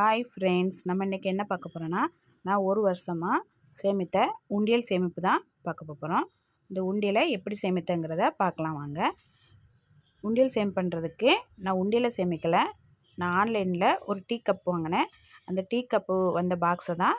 Hi friends நம்ம இன்றைக்கி என்ன பார்க்க போகிறோன்னா நான் ஒரு வருஷமாக சேமித்த உண்டியல் சேமிப்பு தான் பார்க்க போகிறோம் இந்த உண்டியலை எப்படி சேமித்தங்கிறத பார்க்கலாம் வாங்க. உண்டியல் சேம் பண்ணுறதுக்கு நான் உண்டியலை சேமிக்கலை. நான் ஆன்லைனில் ஒரு டீ கப் வாங்கினேன். அந்த டீ கப்பு வந்த பாக்ஸை தான்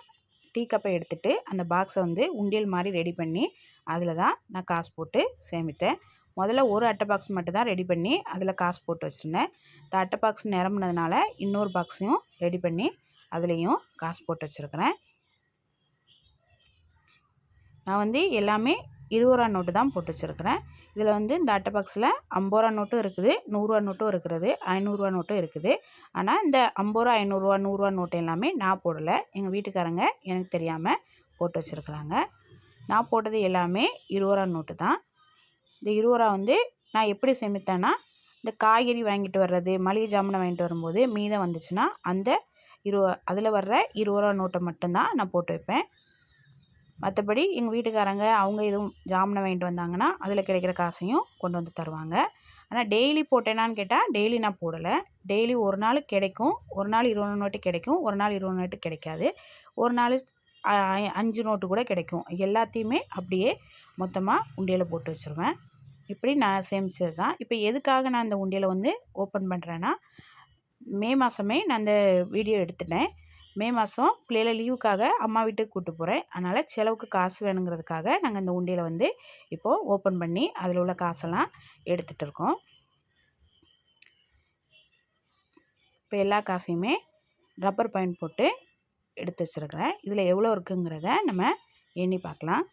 டீ கப்பை எடுத்துகிட்டு அந்த பாக்ஸை வந்து உண்டியல் மாதிரி ரெடி பண்ணி அதில் தான் நான் காசு போட்டு சேமித்தேன். முதல்ல ஒரு அட்டை பாக்ஸ் மட்டும் தான் ரெடி பண்ணி அதில் காசு போட்டு வச்சுருந்தேன். இந்த அட்டை பாக்ஸ் நிரம்பினதுனால இன்னொரு பாக்ஸையும் ரெடி பண்ணி அதுலேயும் காசு போட்டு வச்சுருக்கிறேன். நான் வந்து எல்லாமே இருபது ரூபா நோட்டு தான் போட்டு வச்சுருக்கிறேன். இதில் வந்து இந்த அட்டை பாக்ஸில் ஐம்பது ரூபா நோட்டும் இருக்குது நூறுரூவா நோட்டும் இருக்கிறது ஐநூறுரூவா நோட்டும் இருக்குது. ஆனால் இந்த ஐம்பது ரூபா ஐநூறுரூவா நூறுரூவா நோட்டு எல்லாமே நான் போடலை. எங்கள் வீட்டுக்காரங்க எனக்கு தெரியாமல் போட்டு வச்சுருக்குறாங்க. நான் போட்டது எல்லாமே இருபது ரூபா நோட்டு தான். இந்த இருபது ரூபா வந்து நான் எப்படி சேமித்தேன்னா இந்த காய்கறி வாங்கிட்டு வர்றது மளிகை ஜாமானை வாங்கிட்டு வரும்போது மீதம் வந்துச்சுன்னா அந்த இருவ அதில் வர்ற இருபது ரூபா நோட்டை மட்டும்தான் நான் போட்டு வைப்பேன். மற்றபடி எங்கள் வீட்டுக்காரங்க அவங்க எதுவும் ஜாமானை வாங்கிட்டு வந்தாங்கன்னா அதில் கிடைக்கிற காசையும் கொண்டு வந்து தருவாங்க. ஆனால் டெய்லி போட்டேனான்னு கேட்டால் டெய்லி நான் போடலை. டெய்லி ஒரு நாள் கிடைக்கும் ஒரு நாள் இருபது நோட்டு கிடைக்கும் ஒரு நாள் இருபது நோட்டு கிடைக்காது. ஒரு நாள் அஞ்சு நோட்டு கூட கிடைக்கும். எல்லாத்தையுமே அப்படியே மொத்தமாக உண்டியலில் போட்டு வச்சுருவேன். இப்படி நான் சேமித்தது தான். இப்போ எதுக்காக நான் இந்த உண்டியலை வந்து ஓப்பன் பண்ணுறேன்னா மே மாதமே நான் அந்த வீடியோ எடுத்துட்டேன். மே மாதம் பிள்ளைகளை லீவுக்காக அம்மா வீட்டுக்கு கூப்பிட்டு போகிறேன் அதனால் செலவுக்கு காசு வேணுங்கிறதுக்காக நாங்கள் இந்த உண்டியலை வந்து இப்போது ஓப்பன் பண்ணி அதில் உள்ள காசெல்லாம் எடுத்துகிட்டு இருக்கோம். இப்போ எல்லா காசையுமே ரப்பர் பாயிண்ட் போட்டு எடுத்து வச்சுருக்கிறேன். இதில் எவ்வளோ இருக்குங்கிறத நம்ம எண்ணி பார்க்கலாம்.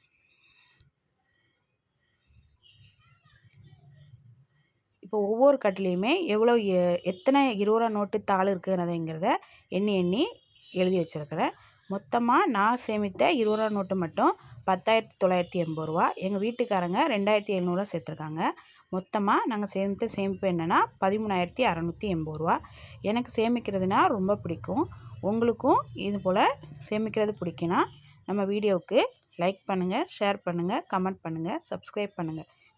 இப்போ ஒவ்வொரு கட்டுலேயுமே எவ்வளோ எத்தனை இருபது ரூபா நோட்டு தாள் இருக்குங்கிறதுங்கிறத எண்ணி எண்ணி எழுதி வச்சுருக்கிறேன். மொத்தமாக நான் சேமித்த இருபது ரூபா நோட்டு மட்டும் பத்தாயிரத்தி தொள்ளாயிரத்தி எண்பது ரூபா. எங்கள் வீட்டுக்காரங்க ரெண்டாயிரத்தி எழுநூறுவா சேர்த்துருக்காங்க. மொத்தமாக நாங்கள் சேமித்த சேமிப்பு என்னென்னா பதிமூணாயிரத்தி அறநூற்றி எண்பது ரூபா. எனக்கு சேமிக்கிறதுனா ரொம்ப பிடிக்கும். உங்களுக்கும் இது போல் சேமிக்கிறது பிடிக்குன்னா நம்ம வீடியோவுக்கு லைக் பண்ணுங்கள் ஷேர் பண்ணுங்கள் கமெண்ட் பண்ணுங்கள் சப்ஸ்கிரைப் பண்ணுங்கள்